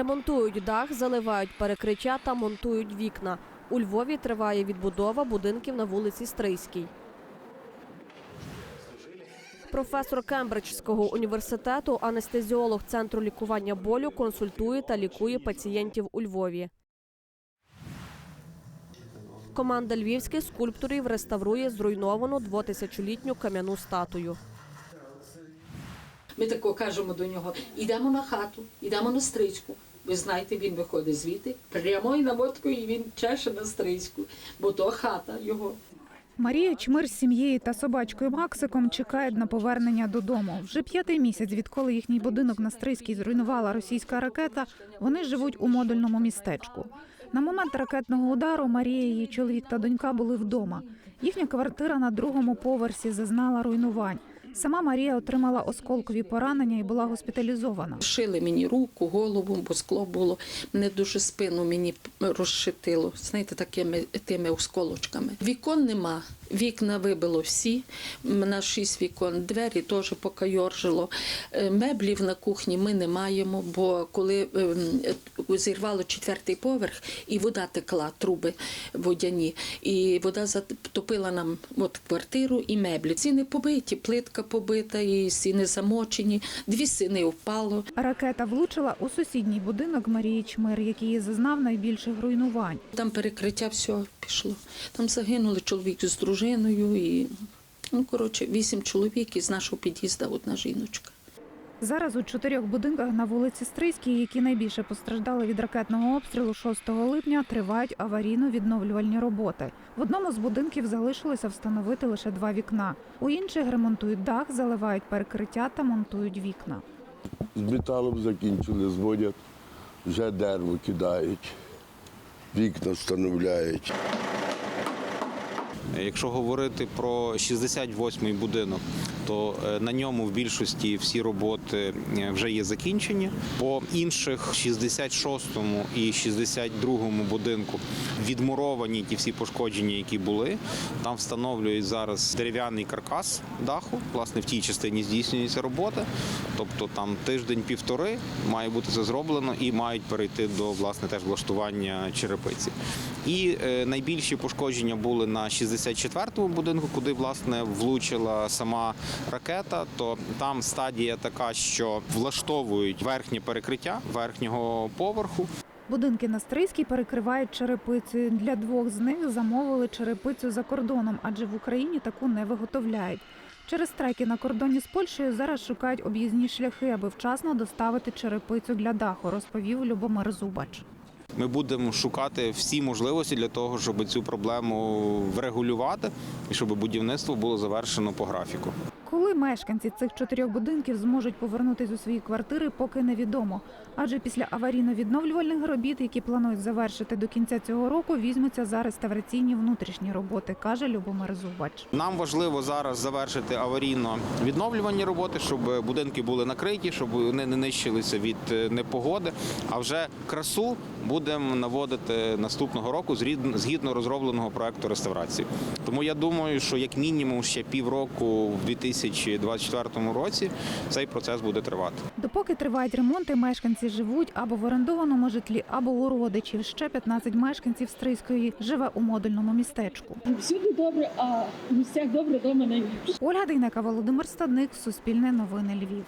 Ремонтують дах, заливають перекриття та монтують вікна. У Львові триває відбудова будинків на вулиці Стрийській. Професор Кембриджського університету, анестезіолог центру лікування болю, консультує та лікує пацієнтів у Львові. Команда львівських скульпторів реставрує зруйновану двотисячолітню кам'яну статую. Ми тако кажемо до нього: йдемо на хату, йдемо на стричку. Ви знаєте, він виходить звідти прямою наводкою, і він чеше на стричку, бо то хата його. Марія Чмир з сім'єю та собачкою Максиком чекають на повернення додому. Вже п'ятий місяць, відколи їхній будинок на Стрийській зруйнувала російська ракета. Вони живуть у модульному містечку. На момент ракетного удару Марія, її чоловік та донька були вдома. Їхня квартира на другому поверсі зазнала руйнувань. Сама Марія отримала осколкові поранення і була госпіталізована. Шили мені руку, голову, бо скло було. Мене дуже спину мені розшитило, знаєте, такими тими осколочками. Вікон нема, вікна вибило всі. На шість вікон, двері теж покайоржило. Е, Меблів на кухні ми не маємо, бо коли ем, зірвало четвертий поверх, і вода текла, труби водяні, і вода затопила нам от квартиру і меблі. Ціни побиті, плитка побита, і стіни замочені, дві стіни впало. Ракета влучила у сусідній будинок Марії Чмир, який зазнав найбільших руйнувань. Там перекриття все пішло. Там загинули чоловік з дружиною і ну коротше вісім чоловік із нашого під'їзду одна жіночка. Зараз у чотирьох будинках на вулиці Стрийській, які найбільше постраждали від ракетного обстрілу 6 липня, тривають аварійно-відновлювальні роботи. В одному з будинків залишилося встановити лише два вікна. У інших ремонтують дах, заливають перекриття та монтують вікна. З металом закінчили, зводять, вже дерево кидають, вікна встановляють. Якщо говорити про 68-й будинок, то е, на ньому в більшості всі роботи е, вже є закінчені. По інших 66-му і 62-му будинку відмуровані ті всі пошкодження, які були. Там встановлюють зараз дерев'яний каркас даху. Власне, в тій частині здійснюється робота. Тобто там тиждень-півтори має бути це зроблено і мають перейти до власне теж влаштування черепиці. І е, найбільші пошкодження були на 64-му будинку, куди власне влучила сама ракета. То там стадія така, що влаштовують верхнє перекриття верхнього поверху. Будинки на Стрийській перекривають черепицею. Для двох з них замовили черепицю за кордоном, адже в Україні таку не виготовляють. Через страйки на кордоні з Польщею зараз шукають об'їзні шляхи, аби вчасно доставити черепицю для даху, розповів Любомир Зубач. Ми будемо шукати всі можливості для того, щоб цю проблему врегулювати і щоб будівництво було завершено по графіку. Коли мешканці цих чотирьох будинків зможуть повернутися у свої квартири, поки невідомо. Адже після аварійно-відновлювальних робіт, які планують завершити до кінця цього року, візьмуться за реставраційні внутрішні роботи, каже Любомир Зубач. Нам важливо зараз завершити аварійно відновлювані роботи, щоб будинки були накриті, щоб вони не нищилися від е, непогоди. А вже красу будемо наводити наступного року згідно розробленого проекту реставрації. Тому я думаю, що як мінімум ще півроку в 2024 році цей процес буде тривати. Допоки тривають ремонти, мешканці живуть або в орендованому житлі, або у родичів. Ще 15 мешканців Стрийської живе у модульному містечку. Всюди добре, а в місцях добре, дома найліпше. Ольга Дейнека, Володимир Стадник, Суспільне новини Львів.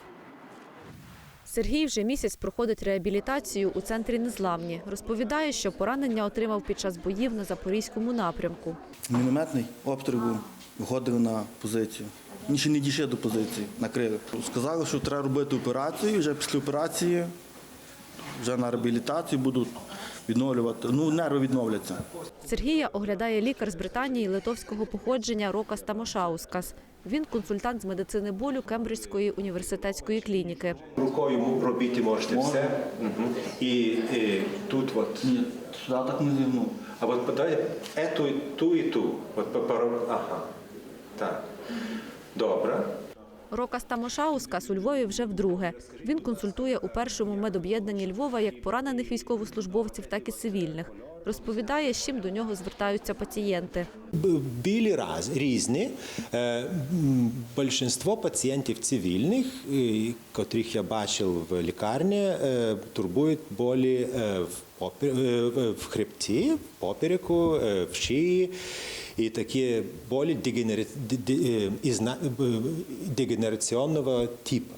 Сергій вже місяць проходить реабілітацію у центрі Незламні. Розповідає, що поранення отримав під час боїв на запорізькому напрямку. Мінометний обстріл був, виходив на позицію. Він ще не дійшов до позиції, накрили. Сказали, що треба робити операцію, вже після операції, вже на реабілітацію будуть відновлювати. Ну, нерви відновляться. Сергія оглядає лікар з Британії литовського походження Рокас Тамошаускас. Він консультант з медицини болю Кембриджської університетської клініки. Рукою робити можете все. Мгм. І, і тут от. Ні, сюди так не зігнув. А от подай ету, ту і ту. От. Ага. Так. Добре. Рокас Тамошаускас у Львові вже вдруге. Він консультує у першому медоб'єднанні Львова як поранених військовослужбовців, так і цивільних. Розповідає, з чим до нього звертаються пацієнти. Білі раз різні. Е, Більшинство пацієнтів цивільних, котрих я бачив в лікарні, е, турбують болі е, в, хребті, в попереку, в шиї. Дегенера- де- де- е, б- дегенерационного типа.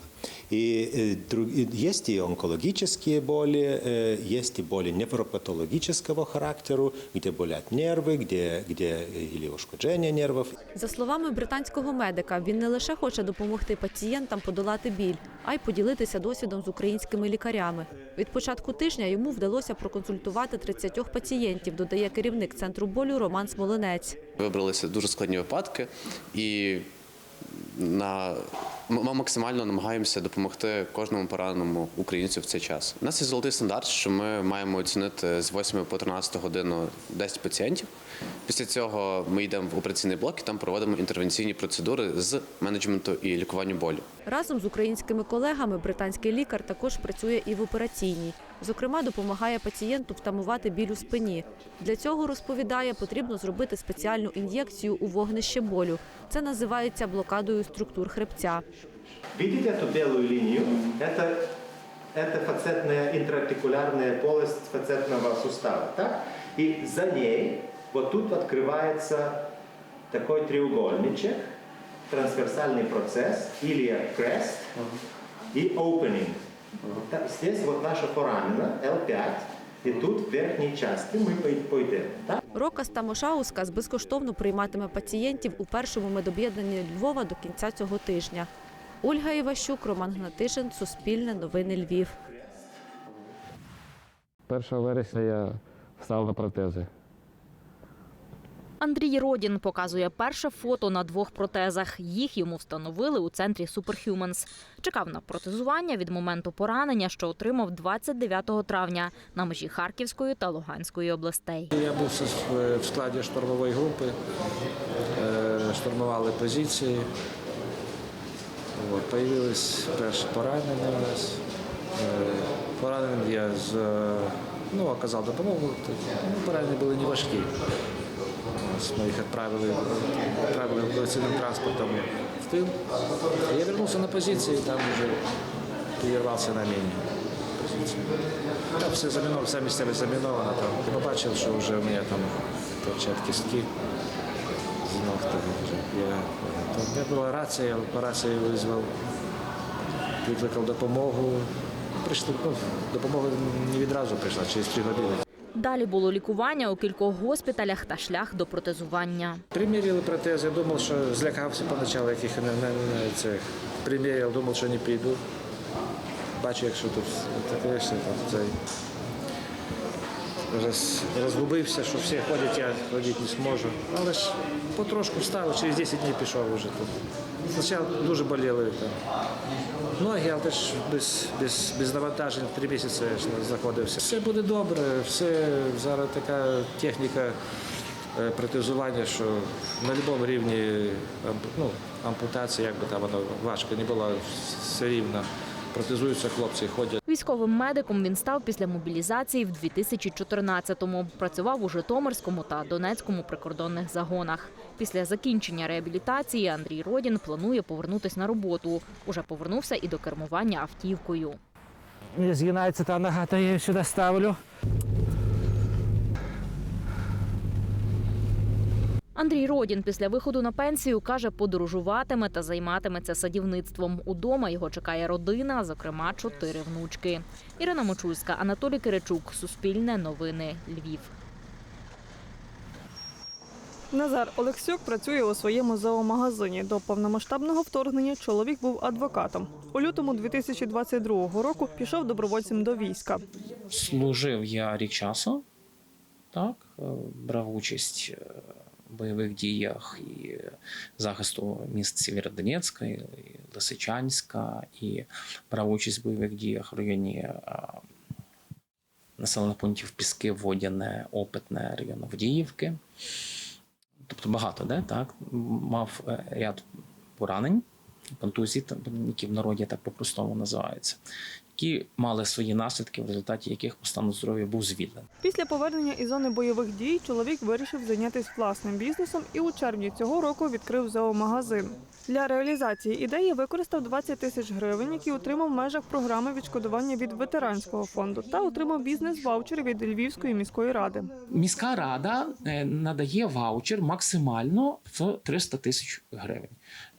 И э, друг- и есть и онкологические боли, э, есть и боли невропатологического характера, где болят нервы, где, где э, или ушкоджение нервов. За словами британського медика, він не лише хоче допомогти пацієнтам подолати біль, а й поділитися досвідом з українськими лікарями. Від початку тижня йому вдалося проконсультувати 30 пацієнтів, додає керівник центру болю Роман Смолинець. Вибралися дуже складні випадки, і на ми максимально намагаємося допомогти кожному пораненому українцю в цей час. У нас є золотий стандарт, що ми маємо оцінити з 8 по 13 годину 10 пацієнтів. Після цього ми йдемо в операційний блок і там проводимо інтервенційні процедури з менеджменту і лікуванню болю. Разом з українськими колегами британський лікар також працює і в операційній. Зокрема, допомагає пацієнту втамувати біль у спині. Для цього розповідає, потрібно зробити спеціальну ін'єкцію у вогнище болю. Це називається блокадою структур хребця. Видите эту белую линию? Это, это фацетная интраартикулярная полость фацетного сустава. Так? И за ней вот тут открывается такой треугольничек, трансверсальный процесс, или крест и opening. Так, Здесь вот наша форамина L5, и тут в верхней части мы пой- пойдем. Так? Рока Стамошаускас безкоштовно прийматиме пацієнтів у першому медоб'єднанні Львова до кінця цього тижня. Ольга Іващук, Роман Гнатишин, Суспільне новини Львів. 1 вересня я став на протези. Андрій Родін показує перше фото на двох протезах. Їх йому встановили у центрі Superhumans. Чекав на протезування від моменту поранення, що отримав 29 травня на межі Харківської та Луганської областей. Я був в- складі штурмової групи, е, штурмували позиції. Появились перші поранення у нас. Е, Поранений я з, ну, оказав допомогу. Ну, поранення були не важкі. Ми їх відправили, відправили операційним транспортом в тил. Я вернувся на позиції, там вже підірвався на міні. Там все заміновано, вся місцевість замінована. Там. Побачив, що вже у мене там торчать кістки з ног. Там вже я, там, мене була рація, по рації визвав, викликав допомогу. Прийшли, ну, допомога не відразу прийшла, через три години. Далі було лікування у кількох госпіталях та шлях до протезування. Приміряли я думав, що злякався поначалу, яких не, не, не цих приміряв, думав, що не піду. Бачу, якщо тут таке, цей роз, розгубився, що всі ходять, я ходити не зможу. Але ж потрошку встав, через 10 днів пішов вже тут. Спочатку дуже боліли там. Ноги, але теж без, без, без навантажень три місяці знаходився. Все буде добре, все зараз така техніка е, протезування, що на будь-якому рівні ну, ампутація, як би там воно важко не було, все рівно. Протезуються хлопці, ходять. Військовим медиком він став після мобілізації в 2014-му. Працював у Житомирському та Донецькому прикордонних загонах. Після закінчення реабілітації Андрій Родін планує повернутися на роботу. Уже повернувся і до кермування автівкою. Згинається та нога, та я її сюди ставлю. Андрій Родін після виходу на пенсію каже, подорожуватиме та займатиметься садівництвом. Удома його чекає родина, зокрема чотири внучки. Ірина Мочульська, Анатолій Киричук, Суспільне новини, Львів. Назар Олексюк працює у своєму зоомагазині. До повномасштабного вторгнення чоловік був адвокатом. У лютому 2022 року пішов добровольцем до війська. Служив я рік часу, так, е, брав участь е, бойових діях і захисту міст Сєвєродонецька, і Лисичанська, і брав участь в бойових діях в районі е, населених пунктів Піски, Водяне, Опитне, район Авдіївки. Тобто багато де, так. Мав е, ряд поранень контузії, там, які в народі так по-простому називаються, які мали свої наслідки, в результаті яких по стану здоров'я був звільнений. Після повернення із зони бойових дій чоловік вирішив зайнятися власним бізнесом і у червні цього року відкрив зоомагазин. Для реалізації ідеї використав 20 тисяч гривень, які отримав в межах програми відшкодування від ветеранського фонду, та отримав бізнес-ваучер від Львівської міської ради. Міська рада е, надає ваучер максимально в 300 тисяч гривень.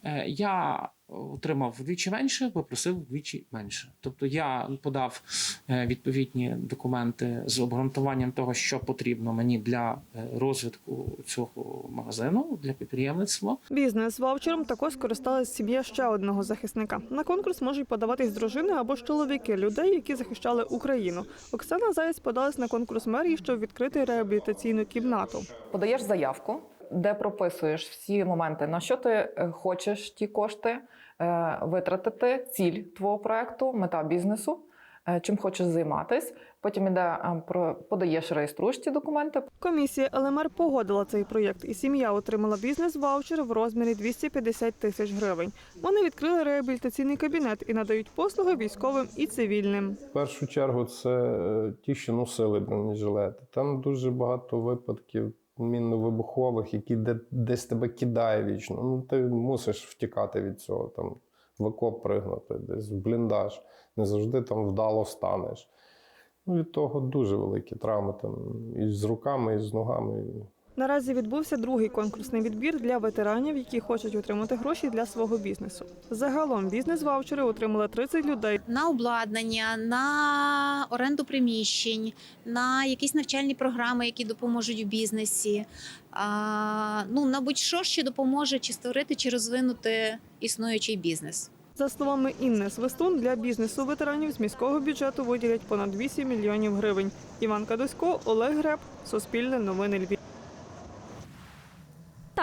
Е, Я отримав вдвічі менше, попросив вдвічі менше. Тобто я подав е, відповідні документи з обґрунтуванням того, що потрібно мені для е, розвитку цього магазину для підприємництва. Бізнес-ваучером також скористалась сім'я ще одного захисника. На конкурс можуть подаватись дружини або ж чоловіки людей, які захищали Україну. Оксана Заєць подалась на конкурс мерії, щоб відкрити реабілітаційну кімнату. подаєш заявку, де прописуєш всі моменти, на що ти е, хочеш ті кошти е, витратити, ціль твого проекту, мета бізнесу, е, чим хочеш займатись. Потім іде про подаєш реєструєш ці документи. Комісія ЛМР погодила цей проєкт, і сім'я отримала бізнес-ваучер в розмірі 250 тисяч гривень. Вони відкрили реабілітаційний кабінет і надають послуги військовим і цивільним. В першу чергу це ті, що носили бронежилети. Там дуже багато випадків мінно-вибухових, які де, десь тебе кидає вічно. Ну, ти мусиш втікати від цього, там, в окоп пригнути, десь в бліндаж. Не завжди там вдало станеш. Ну, від того дуже великі травми там, і з руками, і з ногами. Наразі відбувся другий конкурсний відбір для ветеранів, які хочуть отримати гроші для свого бізнесу. Загалом бізнес-ваучери отримали 30 людей. на обладнання, на оренду приміщень, на якісь навчальні програми, які допоможуть в бізнесі. А, ну на будь-що, що допоможе чи створити, чи розвинути існуючий бізнес. За словами Інни Свистун, для бізнесу ветеранів з міського бюджету виділять понад 8 мільйонів гривень. Іван Кадосько, Олег Греб, Суспільне новини Львів.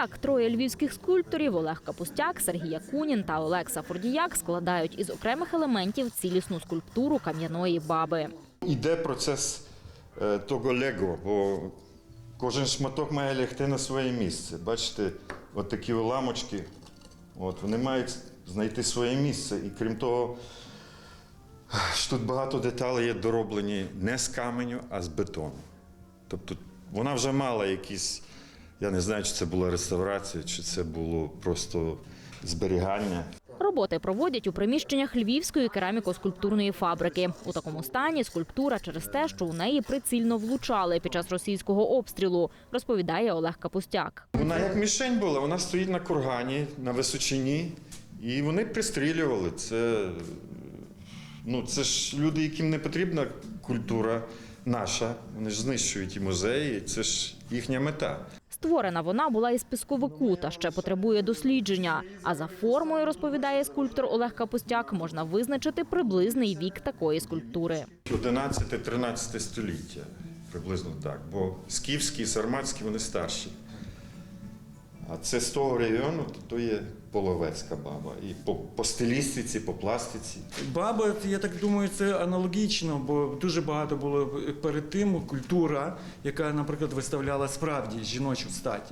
Так, троє львівських скульпторів Олег Капустяк, Сергій Якунін та Олекса Фордіяк складають із окремих елементів цілісну скульптуру кам'яної баби. Іде процес е, того лего, бо кожен шматок має лягти на своє місце. Бачите, от такі уламочки, от, вони мають знайти своє місце. І крім того, що тут багато деталей є дороблені не з каменю, а з бетону. Тобто вона вже мала якісь, я не знаю, чи це була реставрація, чи це було просто зберігання. Роботи проводять у приміщеннях Львівської кераміко-скульптурної фабрики. У такому стані скульптура через те, що у неї прицільно влучали під час російського обстрілу, розповідає Олег Капустяк. Вона як мішень була, вона стоїть на кургані, на височині, і вони пристрілювали. Це, ну, це ж люди, яким не потрібна культура наша. Вони ж знищують і музеї, це ж їхня мета. Створена вона була із пісковику та ще потребує дослідження. А за формою, розповідає скульптор Олег Капустяк, можна визначити приблизний вік такої скульптури. 11-13 століття, приблизно так. Бо скіфські і сарматські вони старші. А це з того регіону, то є половецька баба. І по, по стилістиці, по пластиці. Баба, я так думаю, це аналогічно, бо дуже багато було перед тим культура, яка, наприклад, виставляла справді жіночу стать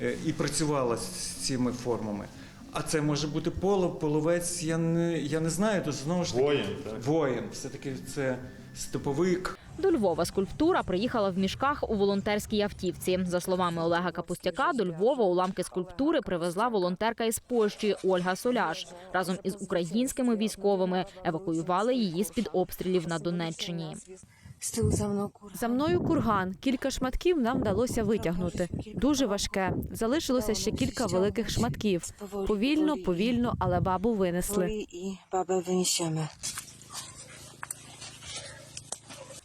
е, і працювала з цими формами. А це може бути поло, половець, я не, я не знаю, то знову ж таки Воїн, так. воїн. Все-таки це степовик. До Львова скульптура приїхала в мішках у волонтерській автівці. За словами Олега Капустяка, до Львова уламки скульптури привезла волонтерка із Польщі Ольга Соляш. Разом із українськими військовими евакуювали її з під обстрілів на Донеччині. За мною курган. Кілька шматків нам вдалося витягнути. Дуже важке. Залишилося ще кілька великих шматків. Повільно, повільно, але бабу винесли.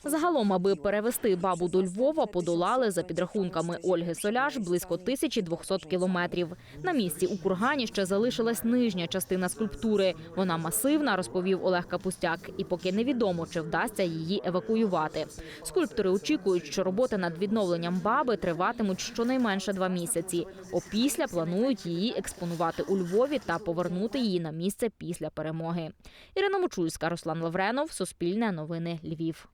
Загалом, аби перевести бабу до Львова, подолали за підрахунками Ольги Соляш близько 1200 кілометрів. На місці у кургані ще залишилась нижня частина скульптури. Вона масивна, розповів Олег Капустяк, і поки невідомо, чи вдасться її евакуювати. Скульптори очікують, що роботи над відновленням баби триватимуть щонайменше два місяці. Опісля планують її експонувати у Львові та повернути її на місце після перемоги. Ірина Мочульська, Руслан Лавренов, Суспільне новини Львів.